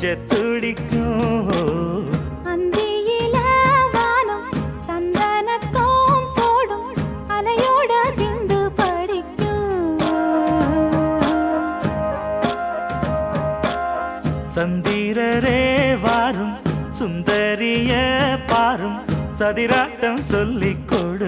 கொஞ்ச துடிக்கும். அந்தியில வானம் தந்தனத்தோம் போடும் அலையோட சிந்து படிக்கும். சந்திரரே வாரும் சுந்தரிய பாரும் சதிராட்டம் சொல்லிக் கொடுக்கும்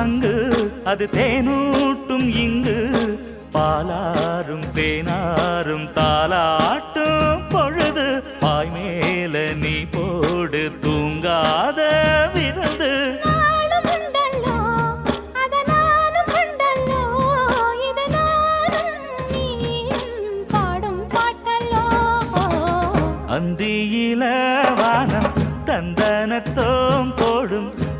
சங்கு அது தேனூட்டும் இங்கு. பாலாரும் தேனாரும் தாலாட்டும் பொழுது பாய் மேல நீ போடு தூங்காத விருந்து. நானும் உண்டல்லோ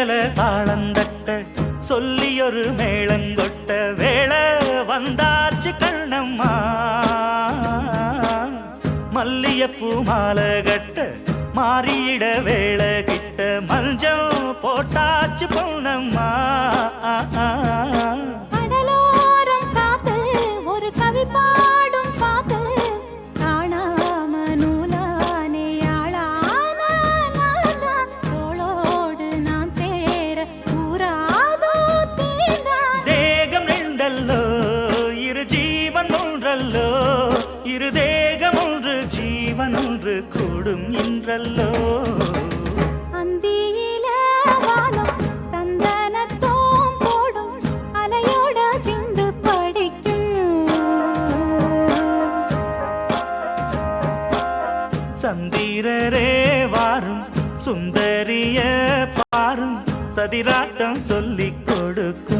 வெள்ளியல தாளந்தட்ட சொல்லியொரு மேளங்கொட்ட வேளை வந்தாச்சு கண்ணம்மா. மல்லியப்பூ மாலை கட்ட மாறியிட வேளை ஜீவன் ஒன்று கூடும் படிக்கும். சந்திரரே வாரும் சுந்தரிய பாரும் சதிராட்டம் சொல்லிக் கொடுக்கும்.